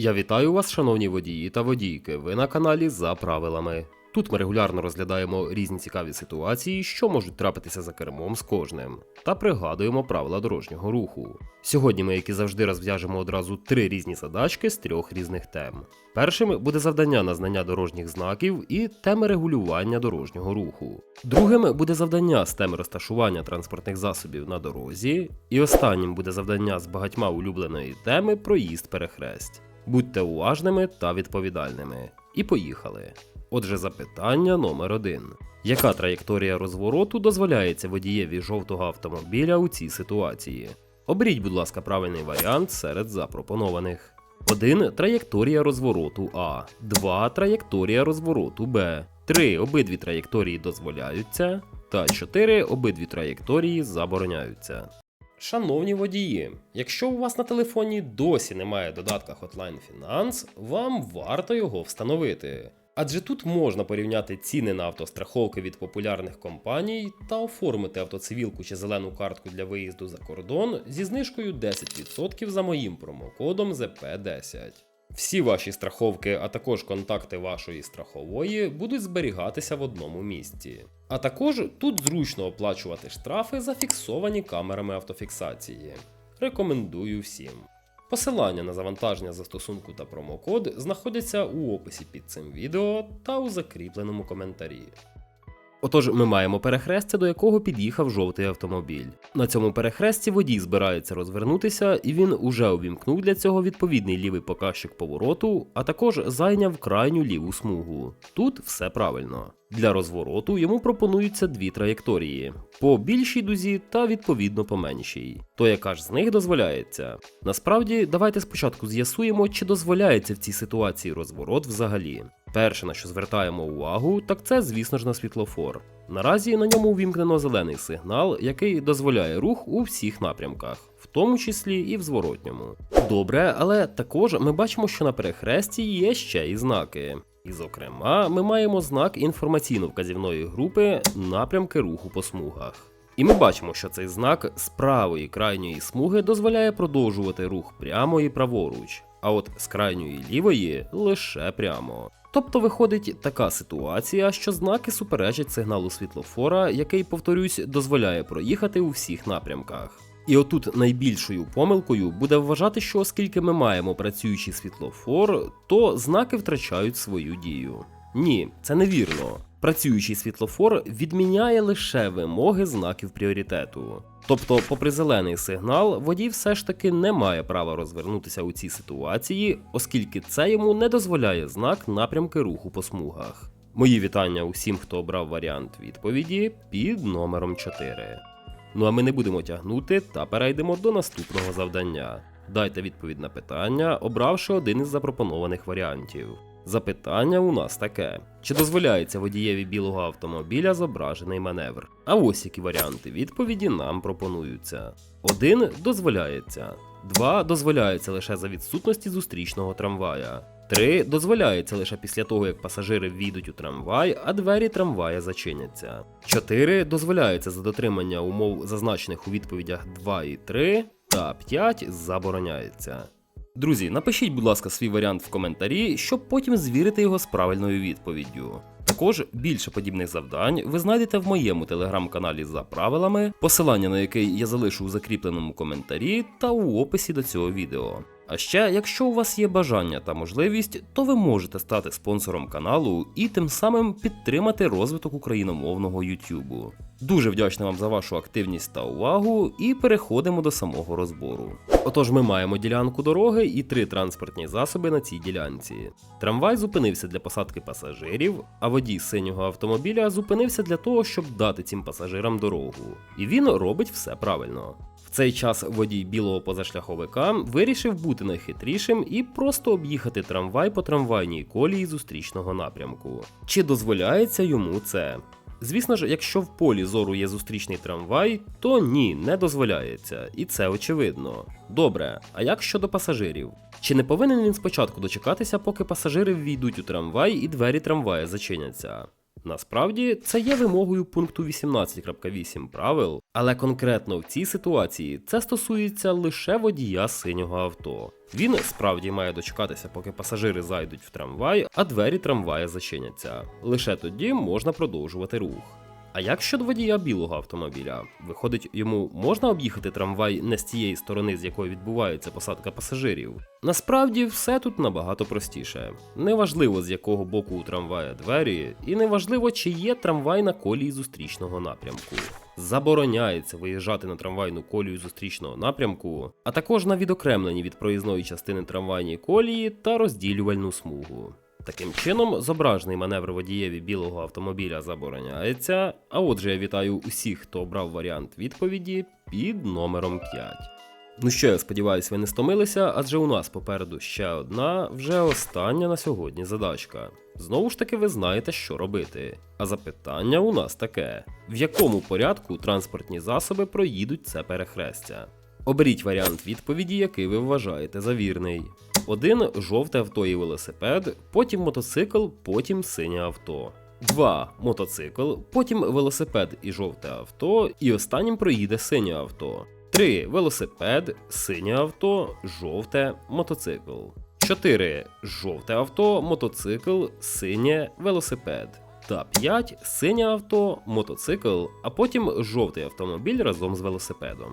Я вітаю вас, шановні водії та водійки. Ви на каналі за правилами. Тут ми регулярно розглядаємо різні цікаві ситуації, що можуть трапитися за кермом з кожним, та пригадуємо правила дорожнього руху. Сьогодні ми, як і завжди, розв'яжемо одразу три різні задачки з трьох різних тем. Першим буде завдання на знання дорожніх знаків і теми регулювання дорожнього руху. Другим буде завдання з теми розташування транспортних засобів на дорозі. І останнім буде завдання з багатьма улюбленої теми проїзд перехресть. Будьте уважними та відповідальними. І поїхали. Отже, запитання номер один. Яка траєкторія розвороту дозволяється водієві жовтого автомобіля у цій ситуації? Оберіть, будь ласка, правильний варіант серед запропонованих. 1. Траєкторія розвороту А. 2. Траєкторія розвороту Б. 3. Обидві траєкторії дозволяються. Та 4. Обидві траєкторії забороняються. Шановні водії, якщо у вас на телефоні досі немає додатка Hotline Finance, вам варто його встановити. Адже тут можна порівняти ціни на автостраховки від популярних компаній та оформити автоцивілку чи зелену картку для виїзду за кордон зі знижкою 10% за моїм промокодом ZP10. Всі ваші страховки, а також контакти вашої страхової будуть зберігатися в одному місці. А також тут зручно оплачувати штрафи, зафіксовані камерами автофіксації. Рекомендую всім. Посилання на завантаження застосунку та промокод знаходяться у описі під цим відео та у закріпленому коментарі. Отож, ми маємо перехрестя, до якого під'їхав жовтий автомобіль. На цьому перехресті водій збирається розвернутися, і він уже увімкнув для цього відповідний лівий показчик повороту, а також зайняв крайню ліву смугу. Тут все правильно. Для розвороту йому пропонуються дві траєкторії: по більшій дузі та відповідно по меншій. То яка ж з них дозволяється? Насправді, давайте спочатку з'ясуємо, чи дозволяється в цій ситуації розворот взагалі. Перше, на що звертаємо увагу, так це, звісно ж, на світлофор. Наразі на ньому увімкнено зелений сигнал, який дозволяє рух у всіх напрямках, в тому числі і в зворотньому. Добре, але також ми бачимо, що на перехресті є ще і знаки. І, зокрема, ми маємо знак інформаційно-вказівної групи напрямки руху по смугах. І ми бачимо, що цей знак з правої крайньої смуги дозволяє продовжувати рух прямо і праворуч, а от з крайньої лівої лише прямо. Тобто виходить така ситуація, що знаки суперечать сигналу світлофора, який, повторюсь, дозволяє проїхати у всіх напрямках. І отут найбільшою помилкою буде вважати, що оскільки ми маємо працюючий світлофор, то знаки втрачають свою дію. Ні, це невірно. Працюючий світлофор відміняє лише вимоги знаків пріоритету. Тобто, попри зелений сигнал, водій все ж таки не має права розвернутися у цій ситуації, оскільки це йому не дозволяє знак напрямки руху по смугах. Мої вітання усім, хто обрав варіант відповіді під номером 4. Ну а ми не будемо тягнути та перейдемо до наступного завдання. Дайте відповідь на питання, обравши один із запропонованих варіантів. Запитання у нас таке: чи дозволяється водієві білого автомобіля зображений маневр? А ось які варіанти відповіді нам пропонуються: 1. дозволяється, 2. дозволяється лише за відсутності зустрічного трамвая. 3. Дозволяється лише після того, як пасажири війдуть у трамвай, а двері трамвая зачиняться. 4. Дозволяється за дотримання умов, зазначених у відповідях 2 і 3. Та 5 забороняється. Друзі, напишіть, будь ласка, свій варіант в коментарі, щоб потім звірити його з правильною відповіддю. Також більше подібних завдань ви знайдете в моєму телеграм-каналі за правилами, посилання на який я залишу у закріпленому коментарі та у описі до цього відео. А ще, якщо у вас є бажання та можливість, то ви можете стати спонсором каналу і тим самим підтримати розвиток україномовного Ютубу. Дуже вдячний вам за вашу активність та увагу, і переходимо до самого розбору. Отож, ми маємо ділянку дороги і три транспортні засоби на цій ділянці. Трамвай зупинився для посадки пасажирів, а водій синього автомобіля зупинився для того, щоб дати цим пасажирам дорогу. І він робить все правильно. В цей час водій білого позашляховика вирішив бути найхитрішим і просто об'їхати трамвай по трамвайній колії зустрічного напрямку. Чи дозволяється йому це? Звісно ж, якщо в полі зору є зустрічний трамвай, то ні, не дозволяється, і це очевидно. Добре, а як щодо пасажирів? Чи не повинен він спочатку дочекатися, поки пасажири ввійдуть у трамвай і двері трамвая зачиняться? Насправді це є вимогою пункту 18.8 правил, але конкретно в цій ситуації це стосується лише водія синього авто. Він справді має дочекатися, поки пасажири зайдуть в трамвай, а двері трамвая зачиняться. Лише тоді можна продовжувати рух. А як щодо водія білого автомобіля? Виходить, йому можна об'їхати трамвай не з тієї сторони, з якої відбувається посадка пасажирів? Насправді все тут набагато простіше. Неважливо з якого боку у трамвая двері, і неважливо, чи є трамвай на колії зустрічного напрямку. Забороняється виїжджати на трамвайну колію зустрічного напрямку, а також на відокремлені від проїзної частини трамвайні колії та розділювальну смугу. Таким чином, зображений маневр водієві білого автомобіля забороняється. А отже, я вітаю усіх, хто обрав варіант відповіді під номером 5. Ну що, я сподіваюся, ви не стомилися, адже у нас попереду ще одна, вже остання на сьогодні задачка. Знову ж таки, ви знаєте, що робити. А запитання у нас таке: в якому порядку транспортні засоби проїдуть це перехрестя? Оберіть варіант відповіді, який ви вважаєте за вірний. Один жовте авто і велосипед, потім мотоцикл, потім синє авто. 2. Мотоцикл, потім велосипед і жовте авто, і останнім проїде синє авто. 3. Велосипед, синє авто, жовте, мотоцикл. 4. Жовте авто, мотоцикл, синє, велосипед. Та 5. Синє авто, мотоцикл, а потім жовтий автомобіль разом з велосипедом.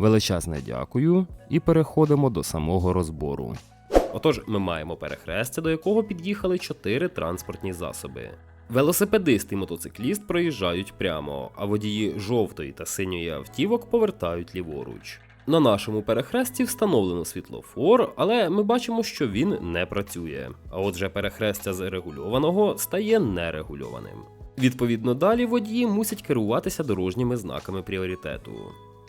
Величезне дякую і переходимо до самого розбору. Отож, ми маємо перехрестя, до якого під'їхали чотири транспортні засоби. Велосипедист і мотоцикліст проїжджають прямо, а водії жовтої та синьої автівок повертають ліворуч. На нашому перехресті встановлено світлофор, але ми бачимо, що він не працює. А отже, перехрестя з регульованого стає нерегульованим. Відповідно, далі водії мусять керуватися дорожніми знаками пріоритету.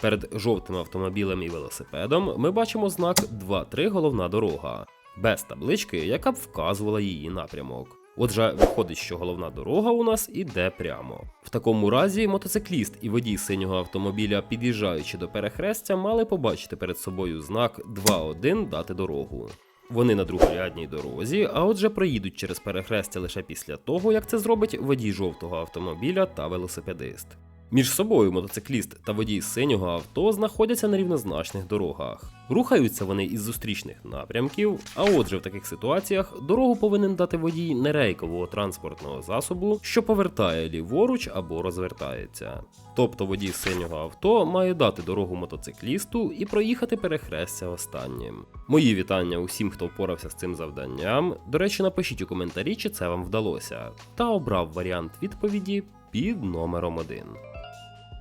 Перед жовтим автомобілем і велосипедом ми бачимо знак 2-3 головна дорога, без таблички, яка б вказувала її напрямок. Отже, виходить, що головна дорога у нас іде прямо. В такому разі мотоцикліст і водій синього автомобіля, під'їжджаючи до перехрестя, мали побачити перед собою знак 2.1 дати дорогу. Вони на другорядній дорозі, а отже проїдуть через перехрестя лише після того, як це зробить водій жовтого автомобіля та велосипедист. Між собою мотоцикліст та водій синього авто знаходяться на рівнозначних дорогах. Рухаються вони із зустрічних напрямків, а отже, в таких ситуаціях дорогу повинен дати водій нерейкового транспортного засобу, що повертає ліворуч або розвертається. Тобто водій синього авто має дати дорогу мотоциклісту і проїхати перехрестя останнім. Мої вітання усім, хто впорався з цим завданням. До речі, напишіть у коментарі, чи це вам вдалося, та обрав варіант відповіді під номером 1.